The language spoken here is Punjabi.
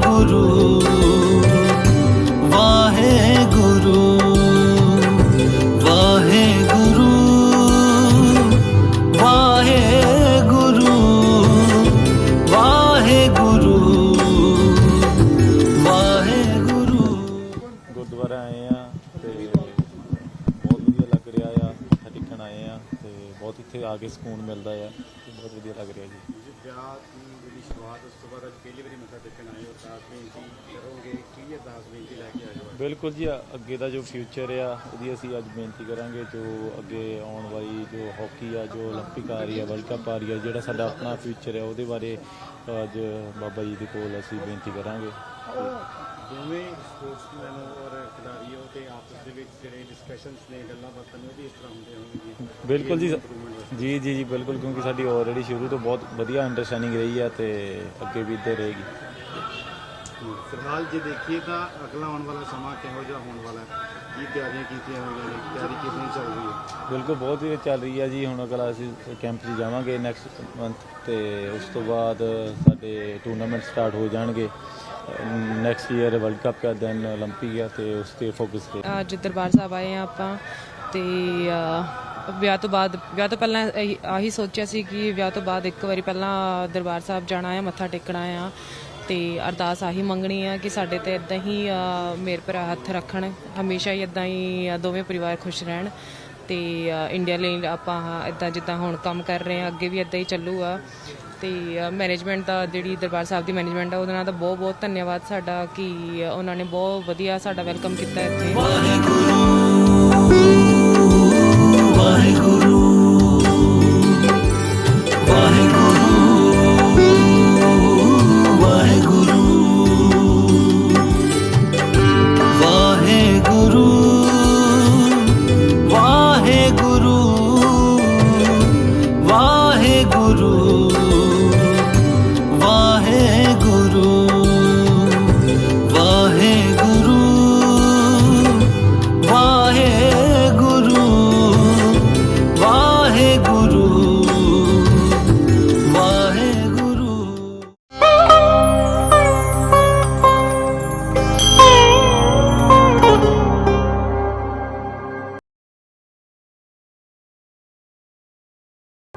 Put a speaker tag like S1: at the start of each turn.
S1: ਵਾਹਿਗੁਰੂ ਵਾਹਿਗੁਰੂ ਵਾਹਿਗੁਰੂ ਵਾਹਿਗੁਰੂ ਵਾਹਿਗੁਰੂ ਵਾਹਿਗੁਰੂ। ਗੁਰਦੁਆਰਾ ਆਏ ਆ ਤੇ ਬਹੁਤ ਵਧੀਆ ਲੱਗ ਰਿਹਾ ਆ ਹਰੀਕਣ ਆਏ ਆ ਤੇ ਬਹੁਤ ਇੱਥੇ ਆ ਕੇ ਸਕੂਨ ਮਿਲਦਾ ਆ, ਬਹੁਤ ਵਧੀਆ ਲੱਗ ਰਿਹਾ ਜੀ।
S2: ਵਿਆਹ ਦੀ ਜਿਹੜੀ ਸ਼ੁਰੂਆਤ ਉਸ ਤੋਂ ਬਾਅਦ ਅੱਜ ਪਹਿਲੀ ਵਾਰੀ ਮੱਥਾ ਟੇਕਣ ਆਏ ਹੋ ਅਰਦਾਸ ਬੇਨਤੀ ਕਰੋਗੇ ਕੀ ਅਰਦਾਸ ਬੇਨਤੀ ਲੈ ਕੇ ਆਏ ਹੋ
S1: ਬਿਲਕੁਲ ਜੀ ਅੱਗੇ ਦਾ ਜੋ ਫਿਊਚਰ ਆ ਉਹਦੀ ਅਸੀਂ ਅੱਜ ਬੇਨਤੀ ਕਰਾਂਗੇ ਜੋ ਅੱਗੇ ਆਉਣ ਵਾਲੀ ਜੋ ਹਾਕੀ ਆ ਜੋ 올림픽 ਆ ਰਹੀ ਆ ਵਰਲਡ ਕੱਪ ਆ ਰਹੀ ਆ ਜਿਹੜਾ ਸਾਡਾ ਆਪਣਾ ਫਿਊਚਰ ਆ ਉਹਦੇ ਬਾਰੇ ਅੱਜ ਬਾਬਾ ਜੀ ਦੇ ਕੋਲ ਅਸੀਂ ਬੇਨਤੀ ਕਰਾਂਗੇ
S2: ਦੋਵੇਂ ਸਪੋਰਟਸਮੈਨ ਔਰ ਖਿਡਾਰੀ ਹੋ ਤੇ ਆਪਸ ਦੇ ਵਿੱਚ ਜਿਹੜੇ ਡਿਸਕਸ਼ਨਸ ਨੇ ਗੱਲਾਂ ਬਾਤਾਂ ਨੇ ਉਹ ਵੀ ਇਸ ਤਰ੍ਹਾਂ ਹੁੰਦੇ ਹੋਣਗੇ ਜੀ
S1: ਬਿਲਕੁਲ ਜੀ
S2: Improvement ਵਾਸਤੇ।
S1: ਜੀ ਜੀ ਜੀ ਬਿਲਕੁਲ ਕਿਉਂਕਿ ਸਾਡੀ ਆਲਰੇਡੀ ਸ਼ੁਰੂ ਤੋਂ ਬਹੁਤ ਵਧੀਆ ਅੰਡਰਸਟੈਂਡਿੰਗ ਰਹੀ ਆ ਤੇ ਅੱਗੇ ਵੀ ਇੱਦਾਂ ਰਹੇਗੀ
S2: ਫਿਲਹਾਲ ਜੇ ਦੇਖੀਏ ਤਾਂ ਅਗਲਾ ਆਉਣ ਵਾਲਾ ਸਮਾਂ ਕਿਹੋ ਜਿਹਾ ਹੋਣ ਵਾਲਾ ਹੈ ਕੀ ਤਿਆਰੀਆਂ ਕੀਤੀਆਂ ਹੋਈਆਂ ਨੇ ਤਿਆਰੀ ਕਿਵੇਂ ਚੱਲ ਰਹੀ ਹੈ
S1: ਬਿਲਕੁਲ ਬਹੁਤ ਹੀ ਚੱਲ ਰਹੀ ਹੈ ਜੀ ਹੁਣ ਅਗਲਾ ਅਸੀਂ ਕੈਂਪ 'ਚ ਜਾਵਾਂਗੇ ਨੈਕਸਟ ਮੰਥ ਤੇ ਉਸ ਤੋਂ ਬਾਅਦ ਸਾਡੇ ਟੂਰਨਾਮੈਂਟ ਸਟਾਰਟ ਹੋ ਜਾਣਗੇ ਨੈਕਸਟ ਈਅਰ ਵਰਲਡ ਕੱਪ ਦਾ ਦੈਨ 올림픽 ਆ ਤੇ ਉਸ ਤੇ ਫੋਕਸ ਤੇ
S3: ਅੱਜ ਦਰਬਾਰ ਸਾਹਿਬ ਆਏ ਆ ਆਪਾਂ ਤੇ ਅਹ, ਵਿਆਹ ਤੋਂ ਬਾਅਦ ਵਿਆਹ ਤੋਂ ਪਹਿਲਾਂ ਇਹੀ- ਆਹੀ ਸੋਚਿਆ ਸੀ ਕਿ ਵਿਆਹ ਤੋਂ ਬਾਅਦ ਇੱਕ ਵਾਰੀ ਪਹਿਲਾਂ ਦਰਬਾਰ ਸਾਹਿਬ ਜਾਣਾ ਆ ਮੱਥਾ ਟੇਕਣਾ ਆ। ਤੇ ਅਰਦਾਸ ਆਹੀ ਮੰਗਣੀ ਆ ਕਿ ਸਾਡੇ ਤੇ ਇਦਾਂ ਹੀ ਅਹ, ਮੇਰ ਭਰਾ ਹੱਥ ਰੱਖਣ। ਹਮੇਸ਼ਾ ਹੀ ਇਦਾਂ ਹੀ ਅਹ, ਦੋਵੇਂ ਪਰਿਵਾਰ ਖੁਸ਼ ਰਹਿਣ। ਤੇ ਅਹ, ਇੰਡੀਆ ਲਈ ਆਪਾਂ ਇਦਾਂ ਜਿੱਦਾਂ ਹੁਣ ਕੰਮ ਕਰ ਰਹੇ ਆ ਅੱਗੇ ਵੀ ਇਦਾਂ ਹੀ ਚੱਲੂਗਾ। ਤੇ ਮੈਨੇਜਮੈਂਟ ਦਾ ਜਿਹੜੀ ਦਰਬਾਰ ਸਾਹਿਬ ਦੀ ਮੈਨੇਜਮੈਂਟ ਆ ਉਹਦੇ ਨਾਲ ਤਾਂ ਬਹੁਤ ਬਹੁਤ ਧੰਨਵਾਦ ਸਾਡਾ ਕਿ ਉਹਨਾਂ ਨੇ ਬਹੁਤ ਵਧੀਆ ਸਾਡਾ ਵੈਲਕਮ ਕੀਤਾ ਇੱਥੇ।
S4: ਵਾਹਿਗੁਰੂ। ਵਾਹਿਗੁਰੂ ਵਾਹਿਗੁਰੂ ਵਾਹਿਗੁਰੂ ਵਾਹਿਗੁਰੂ